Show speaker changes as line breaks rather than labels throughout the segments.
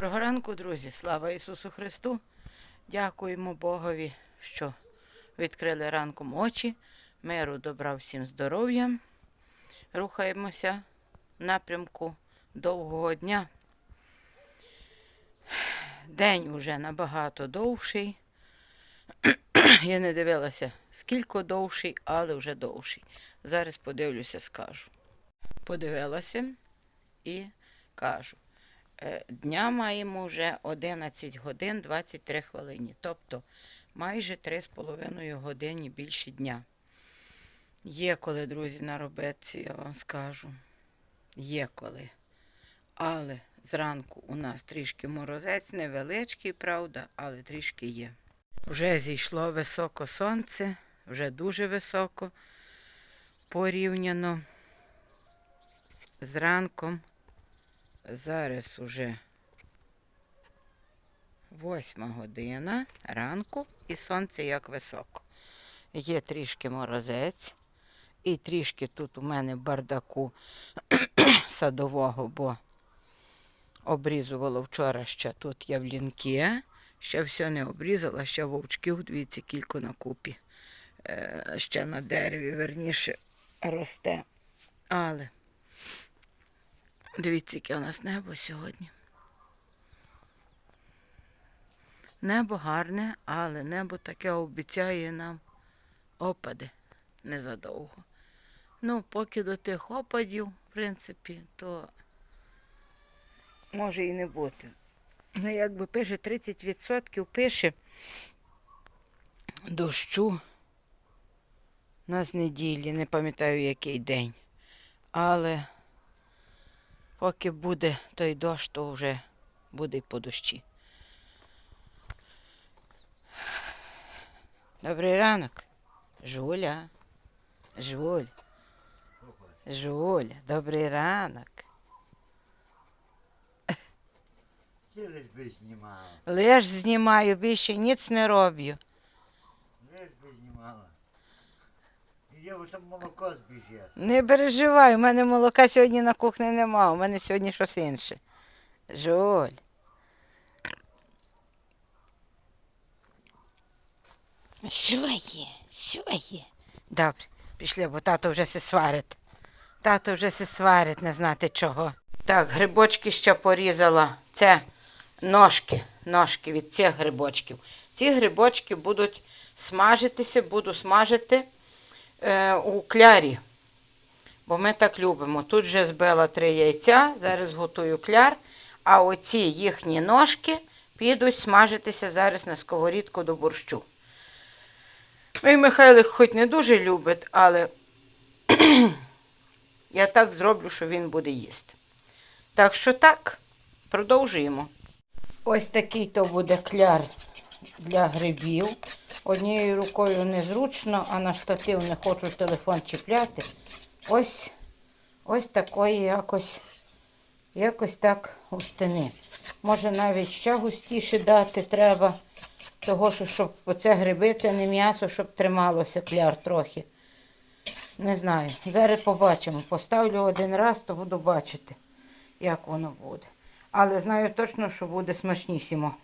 Доброго ранку, друзі! Слава Ісусу Христу! Дякуємо Богові, що відкрили ранком очі. Миру, добра, всім здоров'я. Рухаємося в напрямку довгого дня. День уже набагато довший. Я не дивилася, скільки довший, але вже довший. Зараз подивлюся, скажу. Подивилася і кажу. Е, Дня маємо вже 11 годин 23 хвилини. Тобто майже 3,5 години більше дня. Є коли, друзі, на я вам скажу. Є коли. Але зранку у нас трішки морозець, невеличкий, правда, але трішки є. Вже зійшло високо сонце, вже дуже високо порівняно з ранком. Зараз уже восьма година ранку і сонце як високо. Є трішки морозець, і трішки тут у мене бардаку садового, бо обрізувало вчора ще тут явлінки. Ще все не обрізала, ще вовчків, дивіться, кілько на купі. Е, ще на дереві, верніше, росте. Але Дивіться, яке у нас небо сьогодні. Небо гарне, але небо таке обіцяє нам опади незадовго. Ну, поки до тих опадів, в принципі, то може і не бути. Ну, якби пише 30% пише дощу на неділі, не пам'ятаю який день. Але Поки буде той дощ, то вже буде й по дощі. Добрий ранок. Жуля. Жуль. Жуля, добрий ранок.
Лиш
знімаю, більше ніц не роблю.
Лиш би знімала. Я вже там молоко збіжить.
Не переживай, у мене молока сьогодні на кухні нема, у мене сьогодні щось інше. Жуль. Що є? Що є? Добре, пішли, бо тато вже се сварить. Тато вже се сварить, не знати чого. Так, грибочки ще порізала. Це ножки, ножки від цих грибочків. Ці грибочки будуть смажитися, буду смажити е, у клярі. Бо ми так любимо. Тут вже збила три яйця, зараз готую кляр, а оці їхні ножки підуть смажитися зараз на сковорідку до борщу. Мій Михайлик хоч не дуже любить, але я так зроблю, що він буде їсти. Так що так, продовжуємо. Ось такий то буде кляр для грибів. Однією рукою незручно, а на штатив не хочу телефон чіпляти. Ось ось такої якось, якось так густини. Може навіть ще густіше дати треба. Того, що щоб оце гриби, це не м'ясо, щоб трималося кляр трохи. Не знаю. Зараз побачимо. Поставлю один раз, то буду бачити, як воно буде. Але знаю точно, що буде смачнісімо.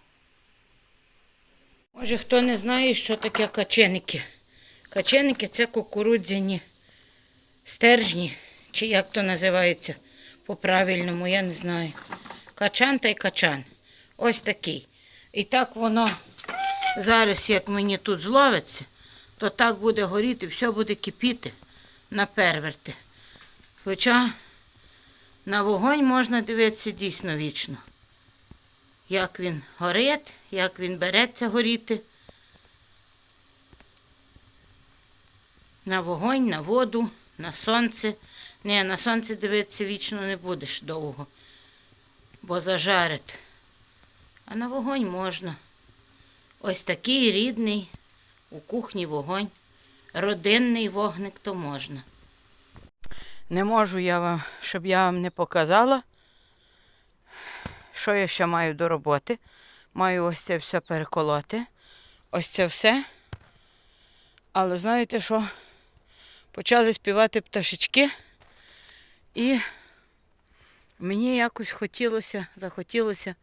Може, хто не знає, що таке каченики. Каченики це кукурудзяні стержні, чи як то називається по-правильному, я не знаю. Качан та й качан. Ось такий. І так воно зараз, як мені тут зловиться, то так буде горіти, все буде кипіти на перверти. Хоча на вогонь можна дивитися дійсно вічно. Як він горить, як він береться горіти. На вогонь, на воду, на сонце. Не, на сонце дивитися вічно не будеш довго, бо зажарить. А на вогонь можна. Ось такий рідний у кухні вогонь. Родинний вогник то можна. Не можу я вам, щоб я вам не показала, що я ще маю до роботи. Маю ось це все переколоти. Ось це все. Але знаєте що? Почали співати пташечки, і мені якось хотілося, захотілося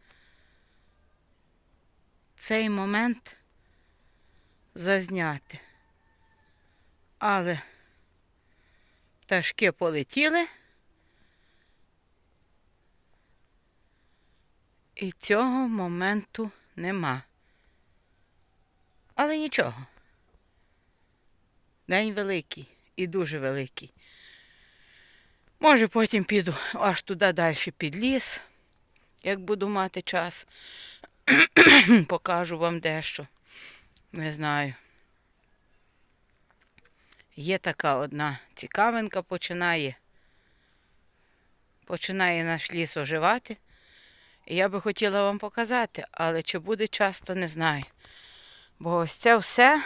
цей момент зазняти. Але пташки полетіли. І цього моменту нема. Але нічого. День великий і дуже великий. Може, потім піду аж туди далі під ліс, як буду мати час. Покажу вам дещо. Не знаю. Є така одна цікавинка починає. Починає наш ліс оживати. Я би хотіла вам показати, але чи буде час, то не знаю. Бо ось це все,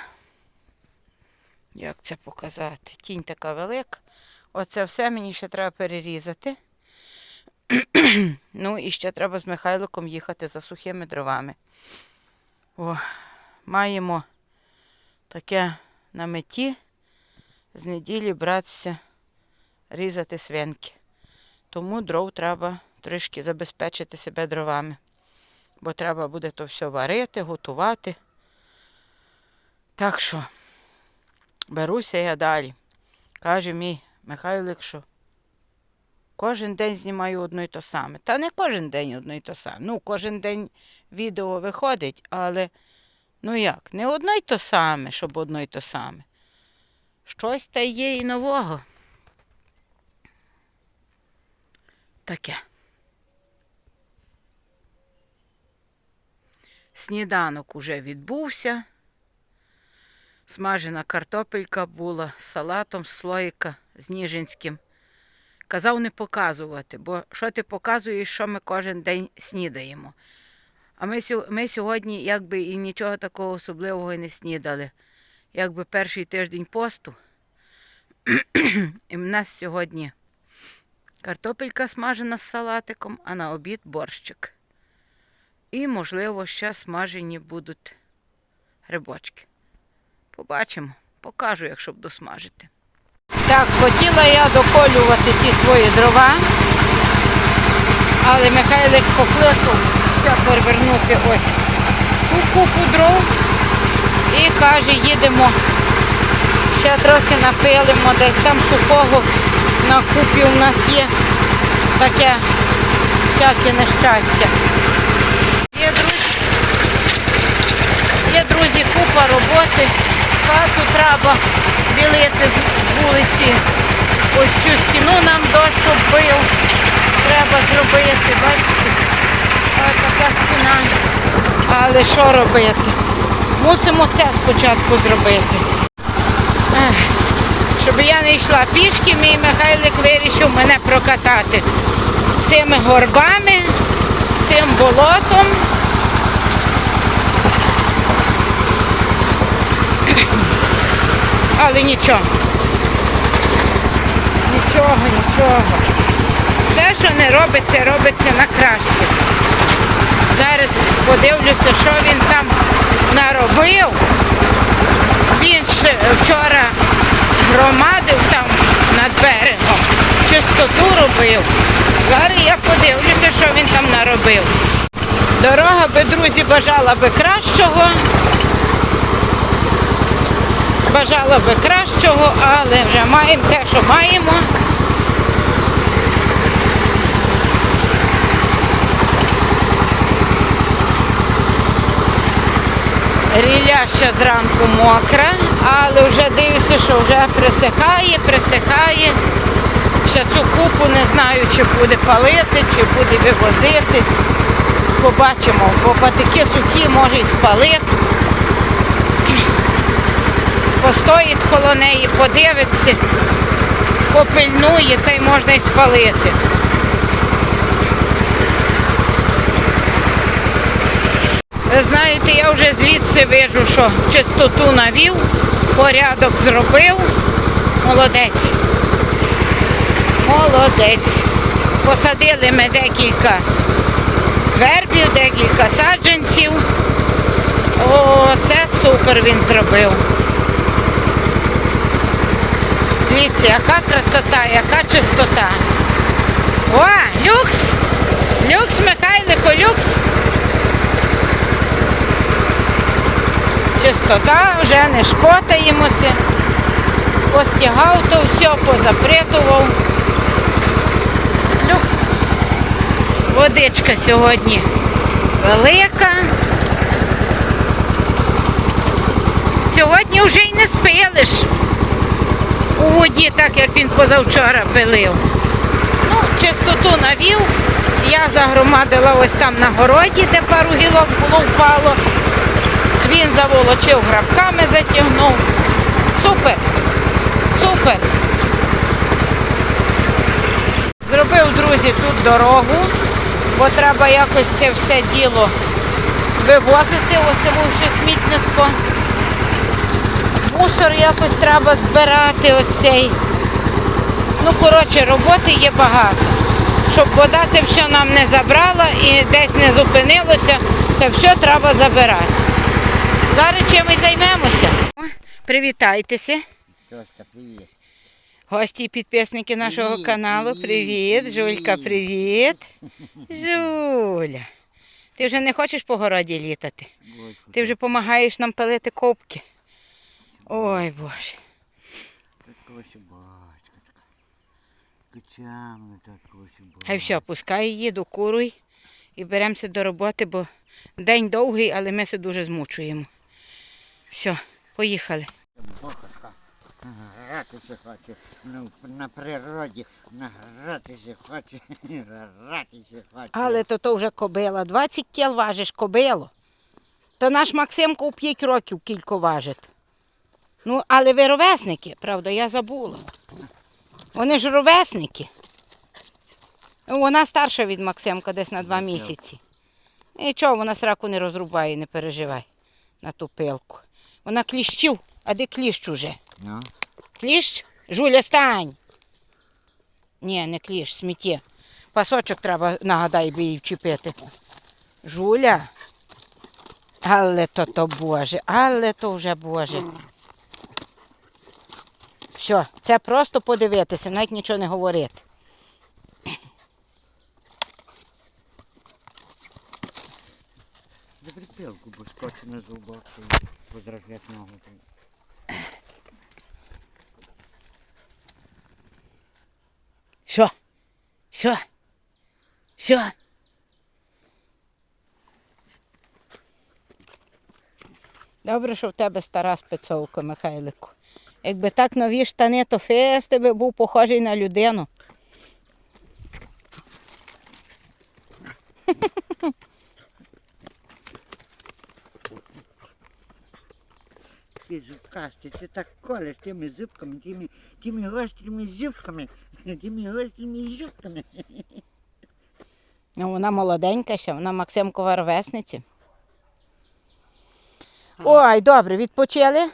як це показати? Тінь така велика. Оце все мені ще треба перерізати. ну і ще треба з Михайликом їхати за сухими дровами. О, маємо таке на меті з неділі братися різати свинки. Тому дров треба трішки забезпечити себе дровами. Бо треба буде то все варити, готувати. Так що беруся я далі. Каже мій Михайлик, що кожен день знімаю одно й то саме. Та не кожен день одно й то саме. Ну, кожен день відео виходить, але ну як, не одно й то саме, щоб одно й то саме. Щось та є і нового. Таке. Сніданок уже відбувся. Смажена картопелька була з салатом, з слоїка з Ніжинським. Казав не показувати, бо що ти показуєш, що ми кожен день снідаємо. А ми, ми сьогодні якби і нічого такого особливого і не снідали. Якби перший тиждень посту. і в нас сьогодні картопелька смажена з салатиком, а на обід борщик. І, можливо, ще смажені будуть грибочки. Побачимо, покажу, якщо буду смажити. Так, хотіла я доколювати ці свої дрова, але Михайлик покликав ще перевернути ось ту купу дров і каже, їдемо, ще трохи напилимо, десь там сухого на купі у нас є таке всяке нещастя. Є, друзі, є, друзі, купа роботи. Хату треба білити з вулиці. Ось цю стіну нам дощ оббив. Треба зробити, бачите? Ось така стіна. Але що робити? Мусимо це спочатку зробити. Щоб я не йшла пішки, мій Михайлик вирішив мене прокатати цими горбами, цим болотом. Але нічого. Нічого, нічого. Все, що не робиться, робиться на краще. Зараз подивлюся, що він там наробив. Він ще вчора громадив там над берегом, чистоту робив. Зараз я подивлюся, що він там наробив. Дорога би, друзі, бажала би кращого. Бажала би кращого, але вже маємо те, що маємо. Ріля ще зранку мокра, але вже дивлюся, що вже присихає, присихає. Ще цю купу не знаю, чи буде палити, чи буде вивозити. Побачимо, бо патики сухі може і спалити. Постоїть коло неї, подивиться, попильнує, та й можна і спалити. Знаєте, я вже звідси вижу, що чистоту навів, порядок зробив. Молодець. Молодець. Посадили ми декілька вербів, декілька саджанців. О, це супер він зробив. Дивіться, яка красота, яка чистота. О, люкс! Люкс, Михайлико, люкс! чистота, вже не шпотаємося. Постягав то все, позапритував. Люкс. Водичка сьогодні велика. Сьогодні вже й не спилиш у воді, так як він позавчора пилив. Ну, чистоту навів. Я загромадила ось там на городі, де пару гілок було впало. Він заволочив грабками, затягнув. Супер! Супер! Зробив, друзі, тут дорогу, бо треба якось це все діло вивозити, оце вовше смітнисько. Мусор якось треба збирати ось цей. Ну, коротше, роботи є багато. Щоб вода це все нам не забрала і десь не зупинилося, це все треба забирати. Зараз чим ми займемося? Привітайтеся.
Тьошка, привіт.
Гості і підписники нашого
Привіт,
каналу.
привіт,
Привіт, Жулька, привіт. Жуля. Ти вже не хочеш по городі літати? Ти вже допомагаєш нам пилити копки. Ой Боже. Хай все, пускай її, докуруй і беремося до роботи, бо день довгий, але ми се дуже змучуємо. Все, поїхали.
Гратися хоче. Ну, на природі. Награтися хоче. Гратися хоче.
Але то то вже кобила. 20 кіл важиш кобило. То наш Максимко у 5 років кілько важить. Ну, але ви ровесники, правда, я забула. Вони ж ровесники. Вона старша від Максимка десь на два місяці. Нічого, вона сраку не розрубає, не переживай на ту пилку. Вона кліщів, а де кліщ уже?
Ну,
Кліщ? Жуля, стань. Ні, не кліщ, сміття. Пасочок треба, нагадай, би їй вчепити. Жуля. Але то то Боже, але то вже Боже. Все, це просто подивитися, навіть нічого не говорити.
за припілку, бо скоче на зубах і подражать ногу.
Що? Що? Що? Добре, що в тебе стара спецовка, Михайлику. Якби так нові штани, то фес тебе був похожий на людину.
Ти зубкасти, ти так колеш тими зубками, тими, тими гострими зубками, тими гострими зубками.
Ну, вона молоденька ще, вона Максимкова ровесниця. Ой, добре, відпочили.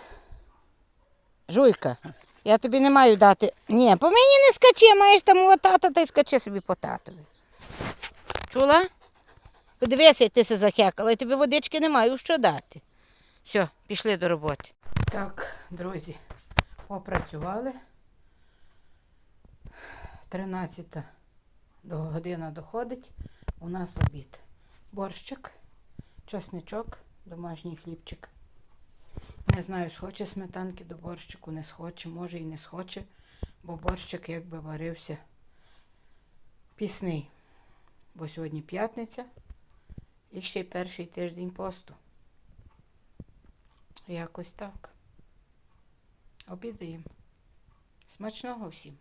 Жулька, я тобі не маю дати. Ні, по мені не скачи, маєш там у тата, та й скачи собі по татові. Чула? Подивися, як ти се захекала, я тобі водички не маю що дати. Все, пішли до роботи. Так, друзі, попрацювали. 13 година доходить. У нас обід. Борщик, чесничок, домашній хлібчик. Не знаю, схоче сметанки до борщику, не схоче, може і не схоче, бо борщик якби варився пісний. Бо сьогодні п'ятниця і ще й перший тиждень посту. Якось так. Обідаємо. Смачного всім.